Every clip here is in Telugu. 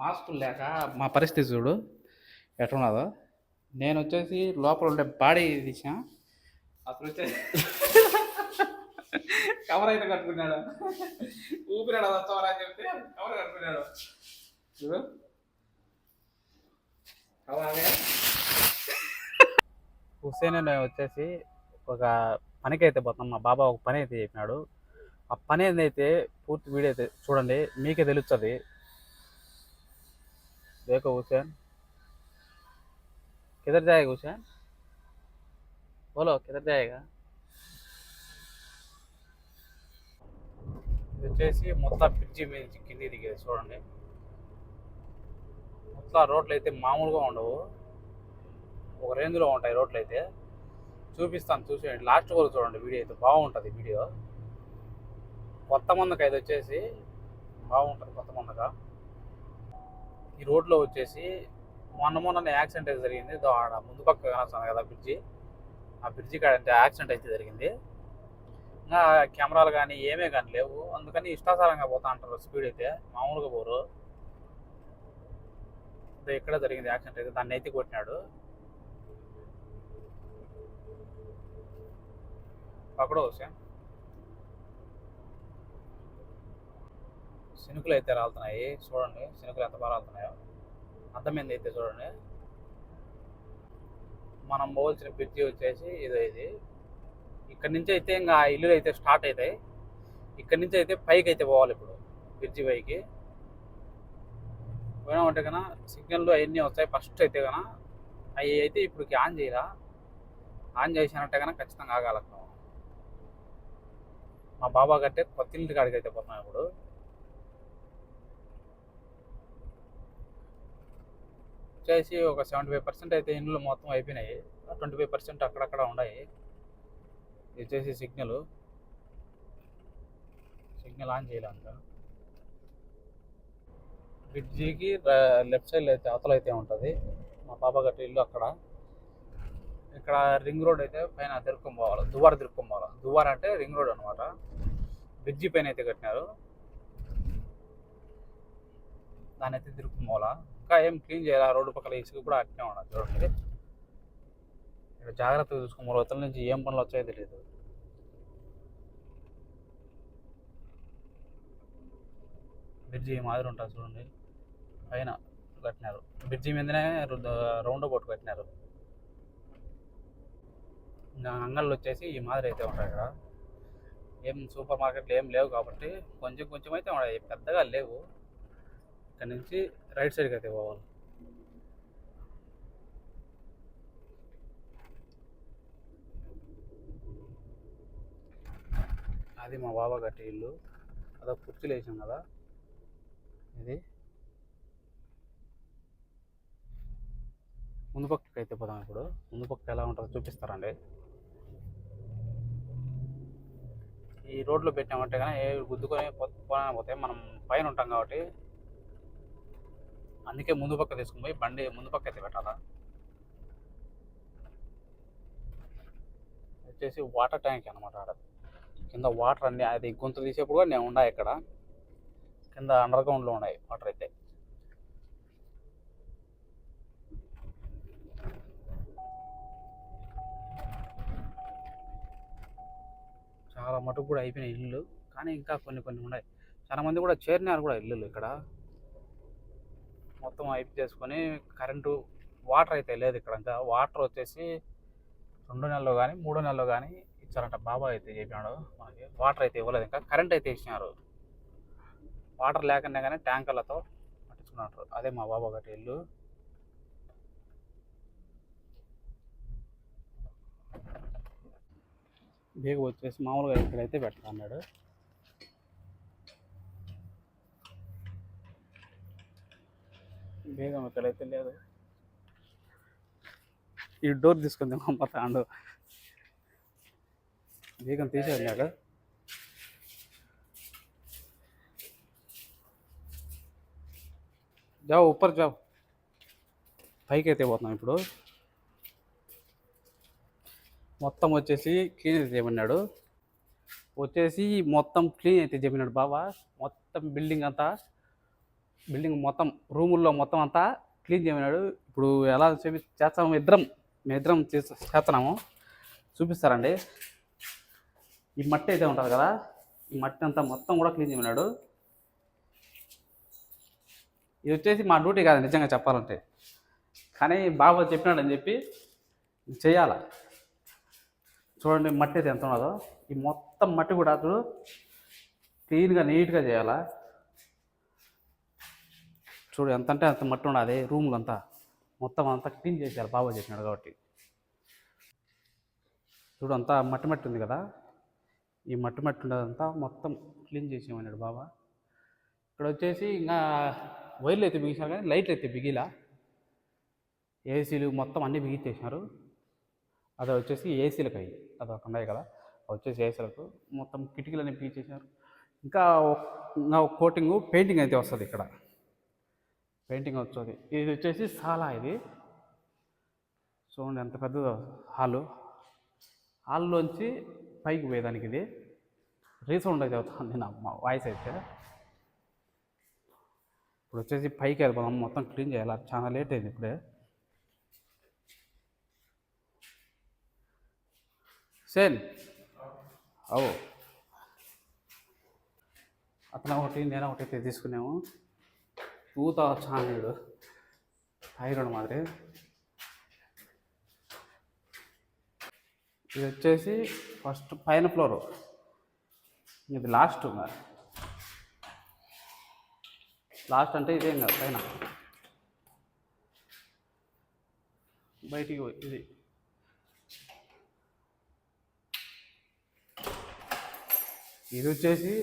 మాస్కులు లేక మా పరిస్థితి చూడు ఎట్లున్నదో. నేను వచ్చేసి లోపల ఉండే బాడీ తీసా అతను వచ్చేసి కవర్ అయితే కట్టుకున్నాడు. ఊపిరాడు వచ్చావరా అని చెప్తే కవర్ కట్టుకున్నాడు. చూడు. హుసేన్ వచ్చేసి ఒక పనికి అయితే పోతున్నాం మా బాబా ఒక పని అయితే చెప్పినాడు. ఆ పని ఏదైతే పూర్తి వీడియో అయితే చూడండి మీకే తెలుస్తుంది. देखो हुसैन किधर जाएगा हुसैन बोलो किधर जाएगा ఇది వచ్చేసి మొత్తం బ్రిడ్జి మీద కింది దిగేది చూడండి మొత్తం రోడ్లు అయితే మామూలుగా ఉండవు ఒక రేంజ్లో ఉంటాయి రోడ్లు అయితే చూపిస్తాను చూసేయండి లాస్ట్ వరకు చూడండి వీడియో అయితే బాగుంటుంది వీడియో కొత్త మందకి అయితే వచ్చేసి బాగుంటుంది కొత్త మందగా ఈ రోడ్లో వచ్చేసి మొన్న మొన్న యాక్సిడెంట్ అయితే జరిగింది. ఆడ ముందు పక్క కనొస్తుంది కదా బ్రిడ్జి. ఆ బ్రిడ్జి కాడ అంటే యాక్సిడెంట్ అయితే జరిగింది. ఇంకా కెమెరాలు కానీ ఏమే కానీ లేవు. అందుకని ఇష్టాసారంగా పోతా అంటారు. స్పీడ్ అయితే మామూలుగా పోరు. ఇదో ఇక్కడ జరిగింది యాక్సిడెంట్ అయితే. దాన్ని అయితే కొట్టినాడు. పక్కడో హుసేన్ శనుకులు అయితే రాలుతున్నాయి. చూడండి శనుకులు ఎంత బాగా రాలుతున్నాయో. అర్థమైంది అయితే చూడండి. మనం పోవాల్సిన బ్రిడ్జి వచ్చేసి ఇదో ఇది. ఇక్కడ నుంచి అయితే ఇంకా ఇల్లులు అయితే స్టార్ట్ అవుతాయి. ఇక్కడ నుంచి అయితే పైకి అయితే పోవాలి ఇప్పుడు బ్రిడ్జి పైకి. పోయినామంటే కన్నా సిగ్నల్ అవన్నీ వస్తాయి. ఫస్ట్ అయితే కన్నా అవి అయితే ఇప్పుడు ఆన్ చేయరా? ఆన్ చేసినట్టే కన్నా ఖచ్చితంగా ఆగాలకు మా బాబా కట్టే కొత్త ఇంటి కాడికి అయితే పోతున్నాం ఇప్పుడు. వచ్చేసి ఒక సెవెంటీ ఫైవ్ పర్సెంట్ అయితే ఇండ్లు మొత్తం అయిపోయినాయి. ట్వంటీ ఫైవ్ పర్సెంట్ అక్కడక్కడ ఉన్నాయి. ఇది వచ్చేసి సిగ్నల్. సిగ్నల్ ఆన్ చేయాలి బ్రిడ్జికి లెఫ్ట్ సైడ్ అయితే అవతల అయితే ఉంటుంది. మా పాప గట్టి ఇల్లు అక్కడ. ఇక్కడ రింగ్ రోడ్ అయితే పైన తిరుక్కొని పోవాలి. దువ్వార తిరుక్కొని పోవాలి. దువార అంటే రింగ్ రోడ్ అనమాట బ్రిడ్జి పైన అయితే కట్టినారు. దాని అయితే తిరుక్కొని పోవాలా? ఇంకా ఏం క్లీన్ చేయాలి? ఆ రోడ్డు పక్కల ఇసుక కూడా అట్నే ఉండాలి చూడండి ఇక్కడ జాగ్రత్తగా చూసుకో మూడు రోజుల నుంచి ఏం పనులు వచ్చాయో తెలియదు బ్రిడ్జి మాదిరి ఉంటుంది చూడండి. పైన కట్టినారు. బ్రిడ్జి మీదనే రౌండ్ బోట్ కట్టినారు. అంగళ్ళు వచ్చేసి ఈ మాదిరి అయితే ఉంటాయి ఇక్కడ. ఏం సూపర్ మార్కెట్లు ఏం లేవు కాబట్టి కొంచెం కొంచెం అయితే ఉన్నాయి పెద్దగా లేవు. ఇక్కడ నుంచి రైట్ సైడ్కి అయితే పోవాలి. అది మా బాబా కట్టే ఇల్లు. అదో కుర్చీలు వేసాం కదా. ఇది. ముందు పక్కకి అయితే పోదాం ఇప్పుడు. ముందు పక్క ఎలా ఉంటుందో చూపిస్తారండి. ఈ రోడ్లో పెట్టామంటే కానీ ఏ గుద్దుకొని పోతే పోతాయి మనం పైన ఉంటాం కాబట్టి అందుకే ముందు పక్క తీసుకుని పోయి బండి ముందు పక్క అయితే పెట్టాలా? వచ్చేసి వాటర్ ట్యాంక్ అనమాట ఆడ. కింద వాటర్ అన్ని అది గుంత తీసేప్పుడు కూడా నేను ఉన్నాయి ఇక్కడ. కింద అండర్ గ్రౌండ్లో ఉన్నాయి వాటర్ అయితే. చాలా మటుకు కూడా అయిపోయినాయి ఇల్లు కానీ ఇంకా కొన్ని కొన్ని ఉన్నాయి. చాలా మంది కూడా చేరినారు కూడా ఇల్లులు ఇక్కడ. మొత్తం అయిపు చేసుకొని కరెంటు వాటర్ అయితే లేదు ఇక్కడ ఇంకా. వాటర్ వచ్చేసి రెండు నెలలో కానీ మూడో నెలలో కానీ ఇచ్చారంట బాబా అయితే చెప్పినాడు మనకి. వాటర్ అయితే ఇవ్వలేదు ఇంకా. కరెంట్ అయితే ఇచ్చినారు. వాటర్ లేకుండా కానీ ట్యాంకర్లతో పట్టించుకున్నారు. అదే మా బాబా గట్టి ఇల్లు. బేగ వచ్చేసి మామూలుగా ఇక్కడైతే పెడతా బేగం ఇక్కడైతే లేదు. ఈ డోర్ తీసుకుంది మా తాండు బేగం తీసి వెళ్ళాడు జావు ఉప్పర్ జావు. పైకి అయితే పోతున్నాం ఇప్పుడు. మొత్తం వచ్చేసి క్లీన్ అయితే చేయమన్నాడు. వచ్చేసి మొత్తం క్లీన్ అయితే చెప్పినాడు బాబా మొత్తం బిల్డింగ్ అంతా బిల్డింగ్ మొత్తం రూముల్లో మొత్తం అంతా క్లీన్ చేయమన్నాడు. ఇప్పుడు ఎలా చూపి చేస్తాము ఇద్దరం మేము ఇద్దరం చేస్తున్నాము. చూపిస్తారండి. ఈ మట్టి అయితే ఉంటుంది కదా ఈ మట్టి అంతా మొత్తం కూడా క్లీన్ చేయమన్నాడు. ఇది వచ్చేసి మా డ్యూటీ కాదు నిజంగా చెప్పాలంటే. కానీ బాబా చెప్పినాడని చెప్పి చేయాల? చూడండి మట్టి అయితే ఎంత ఉన్నదో. ఈ మొత్తం మట్టి కూడా చూడు క్లీన్గా నీట్గా చేయాలా? చూడు ఎంత అంటే అంత మట్టి ఉన్నది రూమ్లు అంతా మొత్తం అంతా క్లీన్ చేసేయాలి బాబా చెప్పినాడు కాబట్టి. చూడు అంతా మట్టి మట్టి ఉంది కదా. ఈ మట్టి మట్టి ఉండదంతా మొత్తం క్లీన్ చేసేయమన్నాడు బాబా ఇక్కడ వచ్చేసి ఇంకా వైర్లు అయితే బిగించారు కానీ లైట్లు అయితే బిగిలా. ఏసీలు మొత్తం అన్నీ బిగించేసినారు. అది వచ్చేసి ఏసీలకు. అయ్యి అది ఒక ఉన్నాయి కదా. వచ్చేసి ఏసీలకు మొత్తం కిటికీలన్నీ బిగించేసినారు. ఇంకా ఇంకా కోటింగ్ పెయింటింగ్ అయితే వస్తుంది ఇక్కడ. పెయింటింగ్ వచ్చేది. ఇది వచ్చేసి సాలా ఇది. చూడండి ఎంత పెద్దదో హాలు. హాల్లోంచి పైకి పోయేదానికి ఇది. రీసౌండ్ అయితే అవుతుంది నా మా వాయిస్ అయితే. ఇప్పుడు వచ్చేసి పైకి వెళ్ళిపోదాం. మొత్తం క్లీన్ చేయాలి. చాలా లేట్ అయింది ఇప్పుడే. సేన్. అవు. అతను ఒకటి నేను ఒకటి అయితే తీసుకున్నాము. పూత சாங்கிடு థైరాయిడ్ మాదిరి. ఇది వచ్చేసి ఫస్ట్ పైన ఫ్లోర్. ఇది లాస్ట్ లాస్ట్ అంటే ఇదేం కాదు పైన. బయటికి పోయి ఇది. ఇది వచ్చేసి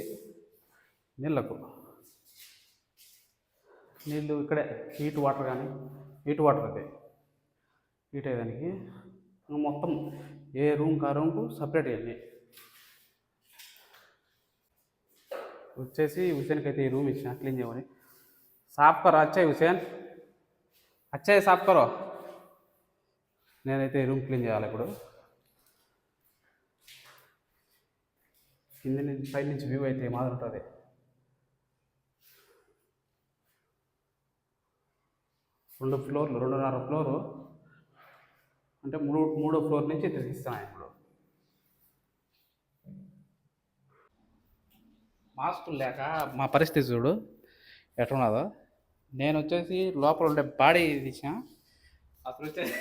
నీళ్ళకు. నీళ్ళు ఇక్కడే హీట్ వాటర్ కానీ హీట్ వాటర్ అదే. హీట్ అయ్యేదానికి మొత్తం ఏ రూమ్ కా రూమ్కు సపరేట్ ఇవన్నీ వచ్చేసి హుసేన్కి అయితే ఈ రూమ్ ఇచ్చిన క్లీన్ చేయమని. సాఫ్ కరో అచ్చాయి హుసేన్. అచ్చాయి సాఫ్ కరో. నేనైతే ఈ రూమ్ క్లీన్ చేయాలి ఇప్పుడు. కింద నుంచి పై నుంచి వ్యూ అయితే మాదిరి ఉంటుంది. రెండు ఫ్లోర్లు రెండున్నర ఫ్లోరు. అంటే మూడు మూడో ఫ్లోర్ నుంచి తీస్తాను ఇప్పుడు. మాస్కులు లేక మా పరిస్థితి చూడు ఎట్లున్నదో. నేను వచ్చేసి లోపల ఉండే బాడీ తీసా అతను వచ్చేసి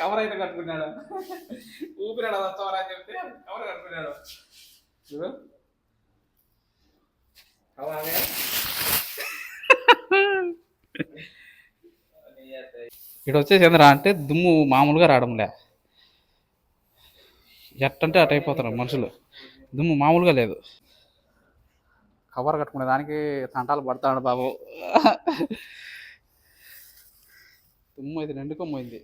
కవర్ అయితే కట్టుకున్నాడు. ఊపిరాడు అది వచ్చావరా అని చెప్తే కవర్ కట్టుకున్నాడు. చూడు. కవర్ ఇక్కడ వచ్చేసి ఏందిరా అంటే దుమ్ము మామూలుగా రావడంలే. ఎట్టంటే అటు అయిపోతున్నారు మనుషులు. దుమ్ము మామూలుగా లేదు. కవర్ కట్టుకునే దానికి తంటాలు పడతాడు బాబు. దుమ్ము అయితే నిండుకొమ్మైంది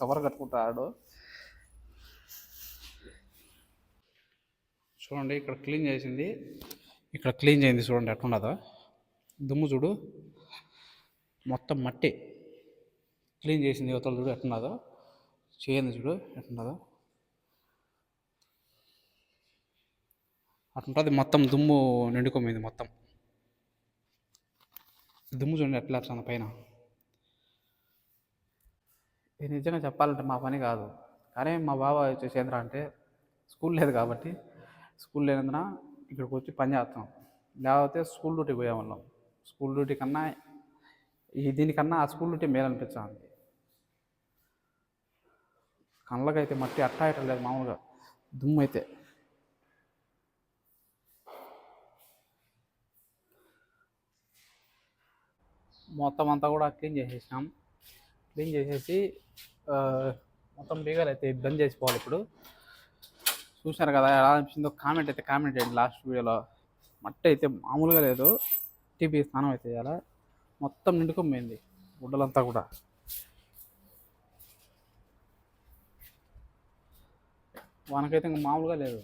కవర్ కట్టుకుంటాడు. చూడండి ఇక్కడ క్లీన్ చేసింది. ఇక్కడ క్లీన్ చేయింది చూడండి ఎట్లున్నదో. దుమ్ము చూడు. మొత్తం మట్టి క్లీన్ చేసింది యువతలు చూడు ఎట్టున్నదో చేయండి చూడు ఎట్టున్నదో అట్లుంటుంది మొత్తం దుమ్ము నిండుకోమైంది మొత్తం. దుమ్ము చూడండి ఎట్లా చాలా పైన. ఇది నిజంగా చెప్పాలంటే మా పని కాదు. కానీ మా బాబా వచ్చేసి ఏంద్రా అంటే స్కూల్ లేదు కాబట్టి స్కూల్ లేనందున ఇక్కడికి వచ్చి పని చేస్తాం. లేకపోతే స్కూల్ డ్యూటీ పోయేవాళ్ళం. స్కూల్ డ్యూటీ కన్నా ఈ దీనికన్నా ఆ స్కూల్ డ్యూటీ మేలు అనిపించాలి కళ్ళకైతే మట్టి అట్టాయటం లేదు మామూలుగా దుమ్ము అయితే మొత్తం అంతా కూడా క్లీన్ చేసేసాం క్లీన్ చేసేసి మొత్తం బీగాలు అయితే బంద్ చేసిపోవాలి ఇప్పుడు. చూశారు కదా ఎలా అనిపించిందో కామెంట్ అయితే కామెంట్ చేయండి లాస్ట్ వీడియోలో. మట్టి అయితే మామూలుగా లేదు. టీపీ స్నానం అయితే చేయాలా మొత్తం నిండుకోమైంది గుడ్డలంతా కూడా. వానకైతే ఇంకా మామూలుగా లేదు.